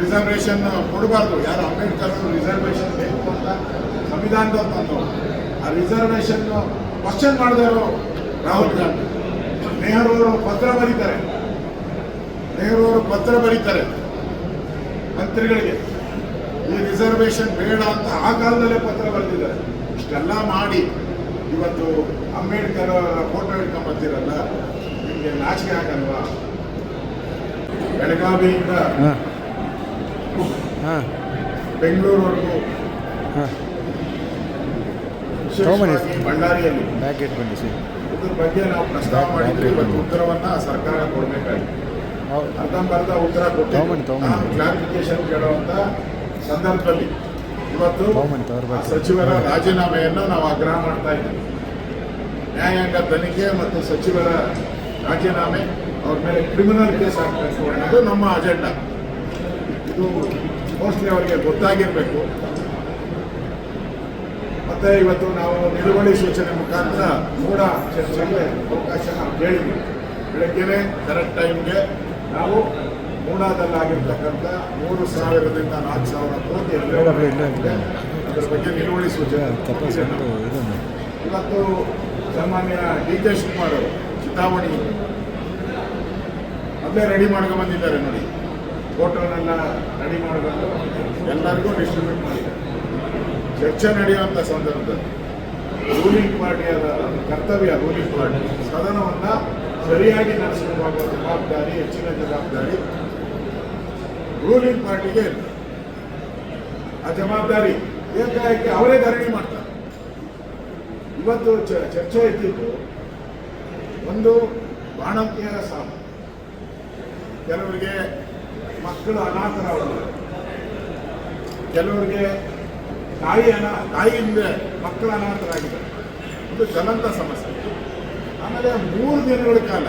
Reservation ಕೊಡಬಾರ್ದು. ಯಾರು Ambedkar reservation ಬೇಕು ಅಂತ ಸಂವಿಧಾನದಲ್ಲಿ ತಂದು ಆ ರಿಸರ್ವೇಷನ್ ಕ್ವಶನ್ ಮಾಡಿದವರು ರಾಹುಲ್ ಗಾಂಧಿ. ನೆಹರು ಅವರು ಪತ್ರ ಬರೀತಾರೆ. ನೆಹರು ಅವರು ಪತ್ರ ಬರೀತಾರೆ ಮಂತ್ರಿಗಳಿಗೆ. ಈ ರಿಸರ್ವೇಷನ್ ಬೇಡ ಅಂತ ಆ ಕಾಲದಲ್ಲೇ ಪತ್ರ ಬರೆದಿದ್ದಾರೆ. ಇಷ್ಟೆಲ್ಲ ಮಾಡಿ ಇವತ್ತು ಅಂಬೇಡ್ಕರ್ ಅವರ ಫೋಟೋ ಇಟ್ಕೊಂಡ್ಬರ್ತೀರಲ್ಲ ನಿಮಗೆ ನಾಚಿಕೆ ಆಗಲ್ವಾ? ಬೆಳಗಾವಿಯಿಂದ ಹಾಂ. ಬೆಂಗಳೂರು ಬೆಂಗಳೂರುವರೆಗೂ. ಹಾಂ. ವಿಶೇಷವಾಗಿ. ಬಳ್ಳಾರಿಯಲ್ಲಿ ಬ್ಯಾಗ್ ಇಟ್ಟು ಬನ್ನಿ ಸರ್. ಇದ್ರ ಬಗ್ಗೆ ನಾವು ಪ್ರಸ್ತಾವ ಮಾಡಿದ್ರೆ ಇವತ್ತು ಉತ್ತರವನ್ನ ಸರ್ಕಾರ ಕೊಡಬೇಕಾಗಿದೆ ಅರ್ಧಂಬರ್ಧ ಉತ್ತರ ಕೊಟ್ಟು ಕ್ಲಾರಿಫಿಕೇಶನ್ ಕೇಳುವಂತ ಸಂದರ್ಭದಲ್ಲಿ. ಇವತ್ತು ಸಚಿವರ ರಾಜೀನಾಮೆಯನ್ನು ನಾವು ಆಗ್ರಹ ಮಾಡ್ತಾ ಇದ್ದೀವಿ. ನ್ಯಾಯಾಂಗ ತನಿಖೆ ಮತ್ತು ಸಚಿವರ ರಾಜೀನಾಮೆ ಅವ್ರ ಮೇಲೆ ಕ್ರಿಮಿನಲ್ ಕೇಸ್ ಹಾಕಬೇಕು ಅನ್ನೋದು ನಮ್ಮ ಅಜೆಂಡಾ ಇದು ಮೋಸ್ಟ್ಲಿ ಅವರಿಗೆ ಗೊತ್ತಾಗಿರಬೇಕು. ಮತ್ತೆ ಇವತ್ತು ನಾವು ನಿಲುವಳಿ ಸೂಚನೆ ಮುಖಾಂತರ ಮೂಡ ಚರ್ಚೆಗೆ ಅವಕಾಶ ನಾವು ಕೇಳಿದ್ವಿ. ಬೆಳಗ್ಗೆನೆ ಕರೆಕ್ಟ್ ಟೈಮ್ಗೆ ನಾವು ಮೂಡಾದಲ್ಲಾಗಿರ್ತಕ್ಕಂಥ ಮೂರು ಸಾವಿರದಿಂದ ನಾಲ್ಕು ಸಾವಿರ ಕೋಟಿ. ಅದರ ಬಗ್ಗೆ ನಿಲುವಳಿ ಸೂಚನೆ ಇವತ್ತು ಸಾಮಾನ್ಯ ಡಿ ಕೆ ಶಿವಕುಮಾರ್ ಅವರು ಚಿತಾವಣಿ. ಮೊದಲೇ ರೆಡಿ ಮಾಡ್ಕೊಂಡು ಬಂದಿದ್ದಾರೆ ನೋಡಿ. ಫೋಟೋನೆಲ್ಲ ರೆಡಿ ಮಾಡಬೇಕು ಎಲ್ಲರಿಗೂ ಡಿಸ್ಟ್ರಿಬ್ಯೂಟ್ ಮಾಡಿದ್ದಾರೆ. ಚರ್ಚೆ ನಡೆಯುವಂಥ ಸಂದರ್ಭದಲ್ಲಿ ರೂಲಿಂಗ್ ಪಾರ್ಟಿಯ ಕರ್ತವ್ಯ ರೂಲಿಂಗ್ ಪಾರ್ಟಿ ಸದನವನ್ನು ಸರಿಯಾಗಿ ನಡೆಸಿಕೊಂಡು ಜವಾಬ್ದಾರಿ, ಹೆಚ್ಚಿನ ಜವಾಬ್ದಾರಿ ರೂಲಿಂಗ್ ಪಾರ್ಟಿಗೆ. ಆ ಜವಾಬ್ದಾರಿ ಏಕಾಏಕಿ ಅವರೇ ಧರಣಿ ಮಾಡ್ತಾರೆ. ಇವತ್ತು ಚರ್ಚೆ ಇದ್ದಿದ್ದು ಒಂದು ಬಾಣಂತಿಯರ ಸಾವು. ಕೆಲವರಿಗೆ ಮಕ್ಕಳು ಅನಾಥರಾಗುವುದು ಕೆಲವರಿಗೆ ತಾಯಿ ಅನಾ ತಾಯಿಯಿಂದ ಮಕ್ಕಳು ಅನಾಥರಾಗಿದ್ದಾರೆ. ಒಂದು ಜ್ವಲಂತ ಸಮಸ್ಯೆ. ಆಮೇಲೆ ಮೂರು ದಿನಗಳ ಕಾಲ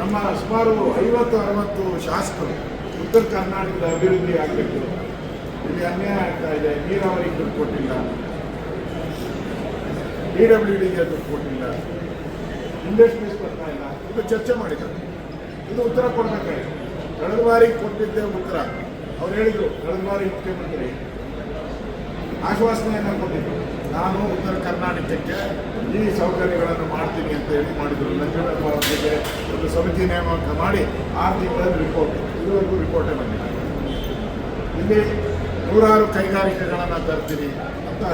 ನಮ್ಮ ಸುಮಾರು ಐವತ್ತು, ಅರವತ್ತು ಶಾಸಕರು ಉತ್ತರ ಕರ್ನಾಟಕದ ಅಭಿವೃದ್ಧಿ ಆಗಬೇಕು. ಇಲ್ಲಿ ಅನ್ಯಾಯ ಆಗ್ತಾ ಇದೆ ನೀರಾವರಿಗೆ ದುಡ್ಡು ಕೊಟ್ಟಿಲ್ಲ. ಡಿ ಡಬ್ಲ್ಯೂ ಡಿಗೆ ದುಡ್ಡು ಕೊಟ್ಟಿಲ್ಲ. ಇಂಡಸ್ಟ್ರೀಸ್ ಬರ್ತಾ ಇಲ್ಲ. ಇದು ಚರ್ಚೆ ಮಾಡಿದ್ದಾರೆ. ಇದು ಉತ್ತರ ಕೊಡಬೇಕಾಗಿತ್ತು ಕಳೆದ ಕೊಟ್ಟಿದ್ದೇ ಉತ್ತರ. ಅವ್ರು ಹೇಳಿದರು ಕಳೆದ ಬಾರಿ ಮುಖ್ಯಮಂತ್ರಿ ಆಶ್ವಾಸನೆಯನ್ನು ಕೊಟ್ಟಿದ್ರು. ನಾನು ಉತ್ತರ ಕರ್ನಾಟಕಕ್ಕೆ ಈ ಸೌಕರ್ಯಗಳನ್ನು ಮಾಡ್ತೀನಿ ಅಂತ ಹೇಳಿ ಮಾಡಿದರು. ಅವರಿಗೆ ಒಂದು ಸಮಿತಿ ನೇಮಕ ಮಾಡಿ ಆರು ತಿಂಗಳಲ್ಲಿ ರಿಪೋರ್ಟ್ ಇದುವರೆಗೂ ರಿಪೋರ್ಟೇ ಬಂದಿಲ್ಲ. ಇಲ್ಲಿ ನೂರಾರು ಕೈಗಾರಿಕೆಗಳನ್ನು ತರ್ತೀನಿ ಅಂತ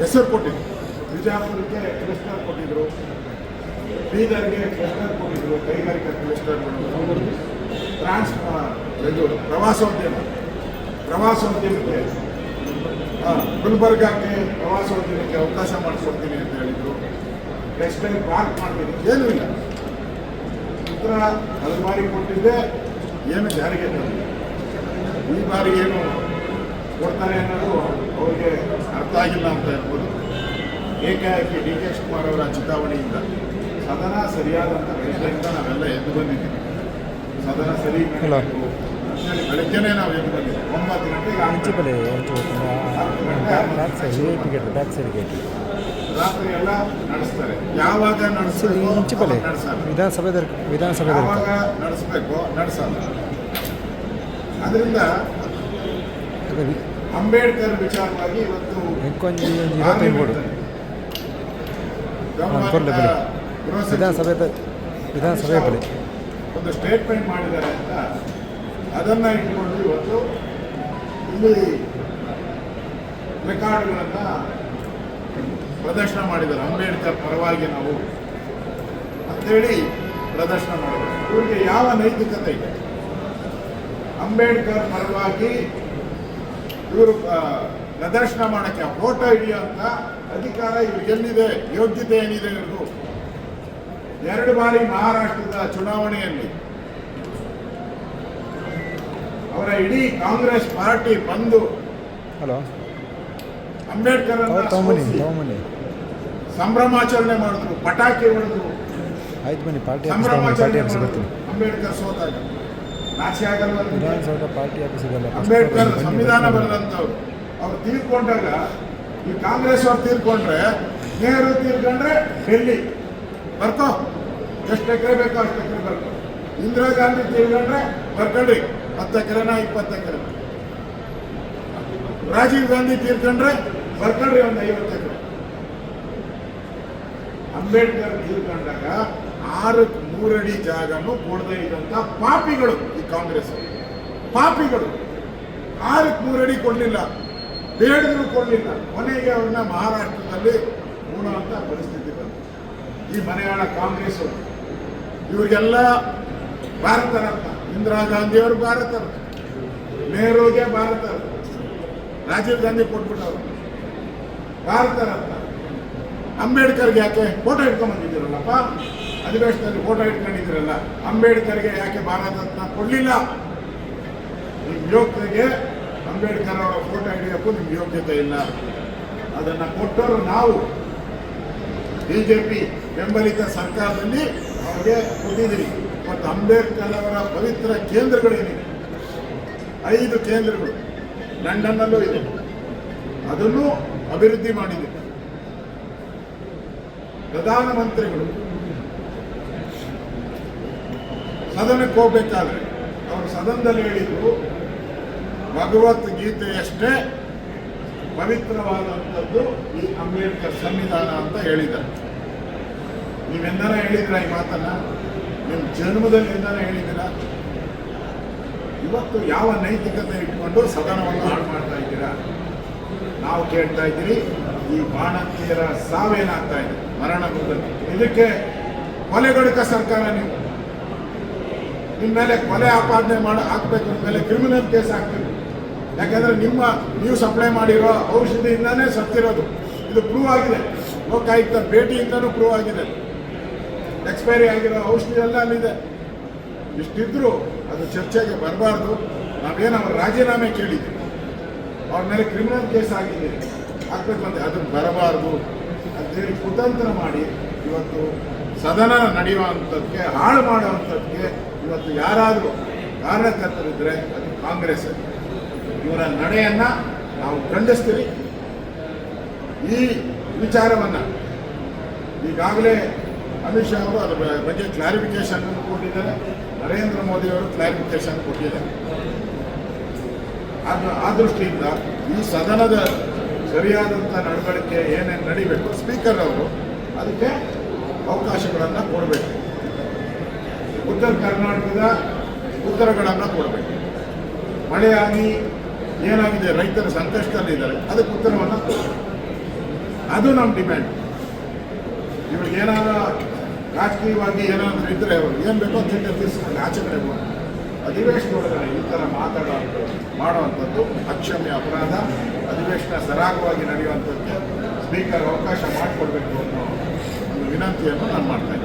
ಹೆಸರು ಕೊಟ್ಟಿದ್ರು. ಬಿಜಾಪುರಕ್ಕೆ ಕ್ಲಸ್ಟರ್ ಕೊಟ್ಟಿದ್ರು. ಬೀದರ್ಗೆ ಕ್ಲಸ್ಟರ್ ಕೊಟ್ಟಿದ್ರು. ಕೈಗಾರಿಕಾ ಕ್ಲಸ್ಟರ್ಗಳು ಟ್ರಾನ್ಸ್ ಇದು ಪ್ರವಾಸೋದ್ಯಮ. ಪ್ರವಾಸೋದ್ಯಮಕ್ಕೆ ಗುಲ್ಬರ್ಗಾಕ್ಕೆ ಪ್ರವಾಸೋದ್ಯಮಕ್ಕೆ ಅವಕಾಶ ಮಾಡಿಸ್ಕೊಡ್ತೀನಿ ಅಂತ ಹೇಳಿದ್ರು. ಟೆಕ್ಸ್ಟೈಲ್ ಪಾರ್ಕ್ ಮಾಡ್ತೀನಿ. ಏನೂ ಇಲ್ಲ. ಉತ್ತರ ಬಾರಿ ಕೊಟ್ಟಿದ್ದೆ. ಏನು ಜಾರಿಗೆ ತಂದಿಲ್ಲ ಈ ಬಾರಿ ಏನು ಕೊಡ್ತಾರೆ ಅನ್ನೋದು ಅವ್ರಿಗೆ ಅರ್ಥ ಆಗಿಲ್ಲ ಅಂತ ಹೇಳ್ಬೋದು. ಏಕಾಏಕಿ ಡಿ ಕೆ ಶಿವಕುಮಾರ್ ಅವರ ಚಿತಾವಣೆಯಿಂದ. ಸದನ ಸರಿಯಾದಂಥ ಗಳಿಕೆಯಿಂದ ನಾವೆಲ್ಲ ಎದ್ದು ಬಂದಿದ್ದೀವಿ. ಅಂತೇಳಿ ಬೆಳಗ್ಗೆನೇ ನಾವು ಒಂಬತ್ತು ಗಂಟೆಗೆ back side gate back side gate. ರಾತ್ರಿ ಎಲ್ಲ ನಡೆಸ್ತಾರೆ. ಯಾವಾಗ ವಿಧಾನಸಭೆದ ವಿಧಾನಸಭೆದ ಯಾವಾಗ ನಡೆಸಬೇಕು ನಡೆಸಲ್ಲ. ಅದರಿಂದ ಅದು ವಿ- ಅಂಬೇಡ್ಕರ್ ವಿಚಾರವಾಗಿ ಇವತ್ತು ಬೆಲೆ ಗೃಹ ಸಚಿವರು ವಿಧಾನಸಭೆದ ವಿಧಾನಸಭೆ ಬೆಲೆ ಒಂದು ಸ್ಟೇಟ್ಮೆಂಟ್ ಮಾಡಿದ್ದಾರೆ ಅಂತ ಅದನ್ನು ಇಟ್ಕೊಂಡು ಇವತ್ತು ಇಲ್ಲಿ ರೆಕಾರ್ಡ್ಗಳನ್ನು ಪ್ರದರ್ಶನ ಮಾಡಿದ್ದಾರೆ. ಅಂಬೇಡ್ಕರ್ ಪರವಾಗಿ ನಾವು ಅಂತೇಳಿ ಪ್ರದರ್ಶನ ಮಾಡಿದ್ದಾರೆ. ಇವರಿಗೆ ಯಾವ ನೈತಿಕತೆ ಇದೆ? ಅಂಬೇಡ್ಕರ್ ಪರವಾಗಿ ಇವರು ಪ್ರದರ್ಶನ ಮಾಡೋಕ್ಕೆ ಫೋಟೋ ಹಿಡಿಯುವಂಥ ಅಧಿಕಾರ ಇವ್ರಿಗೆ ಎಲ್ಲಿದೆ ಯೋಗ್ಯತೆ ಏನಿದೆ ಇವ್ರಿಗೂ ಎರಡು ಬಾರಿ ಮಹಾರಾಷ್ಟ್ರದ ಚುನಾವಣೆಯಲ್ಲಿ ಅವರ ಇಡೀ ಕಾಂಗ್ರೆಸ್ ಪಾರ್ಟಿ ಬಂದು ಹಲೋ. ಅಂಬೇಡ್ಕರ್ ಸಂಭ್ರಮಾಚರಣೆ ಮಾಡಿದ್ರು ಪಟಾಕಿ ಬರ್ತೀನಿ ಅಂಬೇಡ್ಕರ್ ಸೋತಾಗ. ನಾಚೆ ಆಗಲ್ಲ ಅಂಬೇಡ್ಕರ್ ಸಂವಿಧಾನ. ಬರೆದಂಥವ್ರು ಅವ್ರು ತೀರ್ಕೊಂಡಾಗ ಈ ಕಾಂಗ್ರೆಸ್ ಅವ್ರು ತೀರ್ಕೊಂಡ್ರೆ ನೆಹರು ತೀರ್ಕೊಂಡ್ರೆ ಡೆಲ್ಲಿ. ಬರ್ಕೋ. ಎಷ್ಟು ಎಕರೆ ಬೇಕೋ ಅಷ್ಟು ಎಕರೆ ಇಂದಿರಾ ಗಾಂಧಿ ತೀರ್ಕೊಂಡ್ರೆ ಬರ್ಕೊಂಡ್ರಿ ಹತ್ತು ಎಕರೆನ ಇಪ್ಪತ್ತು ಎಕರೆ. ರಾಜೀವ್ ಗಾಂಧಿ ತೀರ್ಕೊಂಡ್ರೆ ಬರ್ಕೊಂಡ್ರಿ ಒಂದು ಐವತ್ತು ಎಕರೆ. ಅಂಬೇಡ್ಕರ್ ತೀರ್ಕೊಂಡಾಗ ಆರಕ್ಕೆ ಮೂರಡಿ ಜಾಗನು ಕೊಡದೇ ಇದ್ದಂತ ಪಾಪಿಗಳು ಈ ಕಾಂಗ್ರೆಸ್. ಪಾಪಿಗಳು. ಆರಕ್ಕೆ ಮೂರಡಿ ಕೊಡಲಿಲ್ಲ. ಬೇಡದ್ರು ಕೊಡಲಿಲ್ಲ. ಕೊನೆಗೆ ಅವ್ರನ್ನ ಮಹಾರಾಷ್ಟ್ರದಲ್ಲಿ ಉಣುವಂತ ಪರಿಸ್ಥಿತಿ ಬಂತು. ಈ ಮನೆಯಾಳ ಕಾಂಗ್ರೆಸ್ ಇವರಿಗೆಲ್ಲ ಭಾರತ ರತ್ನ ಇಂದಿರಾ ಗಾಂಧಿಯವರು ಭಾರತ ರತ್ನ ನೆಹರೂಗೆ ಭಾರತ ರತ್ನ ರಾಜೀವ್ ಗಾಂಧಿ ಕೊಟ್ಬಿಟ್ಟವರು. ಭಾರತ ರತ್ನ ಅಂಬೇಡ್ಕರ್ಗೆ ಯಾಕೆ ಫೋಟೋ ಇಟ್ಕೊಂಡ್ಬಂದಿದ್ದೀರಲ್ಲಪ್ಪ ಅಧಿವೇಶನದಲ್ಲಿ ಫೋಟೋ ಇಟ್ಕೊಂಡಿದ್ದೀರಲ್ಲ ಅಂಬೇಡ್ಕರ್ಗೆ ಯಾಕೆ ಭಾರತ ರತ್ನ ಕೊಡಲಿಲ್ಲ? ನಿಮ್ಮ ಯೋಗ್ಯತೆಗೆ ಅಂಬೇಡ್ಕರ್ ಅವರ ಫೋಟೋ ಹಿಡಿಯೋಕ್ಕೂ ನಿಮ್ಗೆ ಯೋಗ್ಯತೆ ಇಲ್ಲ. ಅದನ್ನು ಕೊಟ್ಟವರು ನಾವು. ಬಿಜೆಪಿ ಬೆಂಬಲಿತ ಸರ್ಕಾರದಲ್ಲಿ ಅವರಿಗೆ ಕೊಟ್ಟಿದ್ದೀರಿ ಮತ್ತು ಅಂಬೇಡ್ಕರ್ ಅವರ ಪವಿತ್ರ ಕೇಂದ್ರಗಳೇನಿವೆ? ಐದು ಕೇಂದ್ರಗಳು ಲಂಡನ್ನಲ್ಲೂ ಇದೆ. ಅದನ್ನು ಅಭಿವೃದ್ಧಿ ಮಾಡಿದೆ. ಪ್ರಧಾನಮಂತ್ರಿಗಳು ಸದನಕ್ಕೆ ಹೋಗ್ಬೇಕಾದ್ರೆ ಅವರು ಸದನದಲ್ಲಿ ಹೇಳಿದ್ರು ಭಗವದ್ಗೀತೆಯಷ್ಟೇ ಪವಿತ್ರವಾದಂಥದ್ದು ಈ ಅಂಬೇಡ್ಕರ್ ಸಂವಿಧಾನ ಅಂತ ಹೇಳಿದ್ದಾರೆ. ನೀವೆಂದನ ಹೇಳಿದ್ರ ಈ ಮಾತನ್ನ? ನಿಮ್ಮ ಜನ್ಮದಲ್ಲಿ ಎಂದನ ಹೇಳಿದ್ದೀರಾ ಇವತ್ತು ಯಾವ ನೈತಿಕತೆ ಇಟ್ಕೊಂಡು ಸದನವನ್ನು ಹಾಳು ಮಾಡ್ತಾ ಇದ್ದೀರಾ? ನಾವು ಕೇಳ್ತಾ ಇದ್ದೀರಿ, ಈ ಬಾಣಂತಿಯರ ಸಾವೇನಾಗ್ತಾ ಇದೆ, ಮರಣ ಇದಕ್ಕೆ ಕೊಲೆಗಡುಕ ಸರ್ಕಾರ ನೀವು. ನಿಮ್ಮ ಮೇಲೆ ಕೊಲೆ ಆಪಾದನೆ ಮಾಡ, ಹಾಕ್ಬೇಕು ನಿಮ್ಮ ಮೇಲೆ ಕ್ರಿಮಿನಲ್ ಕೇಸ್ ಹಾಕ್ತೀವಿ. ಯಾಕಂದ್ರೆ ನಿಮ್ಮ, ನೀವು ಸಪ್ಲೈ ಮಾಡಿರೋ ಔಷಧಿಯಿಂದಾನೇ ಸತ್ತಿರೋದು. ಇದು ಪ್ರೂವ್ ಆಗಿದೆ. ಲೋಕಾಯುಕ್ತ ಭೇಟಿಯಿಂದನೂ ಪ್ರೂವ್ ಆಗಿದೆ. ಎಕ್ಸ್ಪೈರಿ ಆಗಿರೋ ಔಷಧಿ ಎಲ್ಲ ಅಲ್ಲಿದೆ. ಇಷ್ಟಿದ್ರು ಅದು ಚರ್ಚೆಗೆ ಬರಬಾರ್ದು. ನಾವೇನು ಅವ್ರ ರಾಜೀನಾಮೆ ಕೇಳಿದ್ವಿ. ಅವ್ರ ಮೇಲೆ ಕ್ರಿಮಿನಲ್ ಕೇಸ್ ಆಗಿದೆ. ಹಾಕ್ಬೇಕು ಅಂತ ಅದನ್ನು ಬರಬಾರ್ದು. ಅಂತೇಳಿ ಕುತಂತ್ರ ಮಾಡಿ ಇವತ್ತು ಸದನ ನಡೆಯುವಂಥದ್ದಕ್ಕೆ ಹಾಳು ಮಾಡುವಂಥದ್ದಕ್ಕೆ ಇವತ್ತು ಯಾರಾದರೂ ಕಾರಣಕರ್ತರಿದ್ದರೆ ಅದು ಕಾಂಗ್ರೆಸ್. ಇವರ ನಡೆಯನ್ನು ನಾವು ಖಂಡಿಸ್ತೀವಿ. ಈ ವಿಚಾರವನ್ನು ಈಗಾಗಲೇ ಅಮಿತ್ ಶಾ ಅವರು ಅದರ ಬಗ್ಗೆ ಕ್ಲಾರಿಫಿಕೇಶನ್ ಕೊಟ್ಟಿದ್ದಾರೆ. ನರೇಂದ್ರ ಮೋದಿ ಅವರು ಕ್ಲಾರಿಫಿಕೇಶನ್ ಕೊಟ್ಟಿದ್ದಾರೆ. ಆ ದೃಷ್ಟಿಯಿಂದ ಈ ಸದನದ ಸರಿಯಾದಂಥ ನಡವಳಿಕೆ ಏನೇನು ನಡಿಬೇಕು? ಸ್ಪೀಕರ್ ಅವರು ಅದಕ್ಕೆ ಅವಕಾಶಗಳನ್ನು ಕೊಡಬೇಕು. ಉತ್ತರ ಕರ್ನಾಟಕದ ಉತ್ತರಗಳನ್ನು ಕೊಡಬೇಕು. ಮಳೆಯಾಗಿ ಏನಾಗಿದೆ? ರೈತರ ಸಂಕಷ್ಟದಲ್ಲಿದ್ದಾರೆ ಅದಕ್ಕೆ ಉತ್ತರವನ್ನು ಕೊಡಬೇಕು. ಅದು ನಮ್ಮ ಡಿಮ್ಯಾಂಡ್ ಇವ್ರಿಗೆ ಏನಾರ ರಾಜಕೀಯವಾಗಿ ಏನಾದರೂ ಇದ್ದರೆ ಅವರು ಏನು ಬೇಕೋ ತಿಂಡ ತೀರಿಸ್ಕೊಂಡು ಆಚೆ ಕಡೆ ಹೋಗಿ ಅಧಿವೇಶನ ಒಳಗಡೆ ಈ ಥರ ಮಾತಾಡೋದು ಮಾಡುವಂಥದ್ದು ಅಕ್ಷಮ್ಯ ಅಪರಾಧ. ಅಧಿವೇಶನ ಸರಾಗವಾಗಿ ನಡೆಯುವಂಥದ್ದು ಸ್ಪೀಕರ್ ಅವಕಾಶ ಮಾಡಿಕೊಡ್ಬೇಕು ಅನ್ನೋ ಒಂದು ವಿನಂತಿಯನ್ನು ನಾನು ಮಾಡ್ತಾ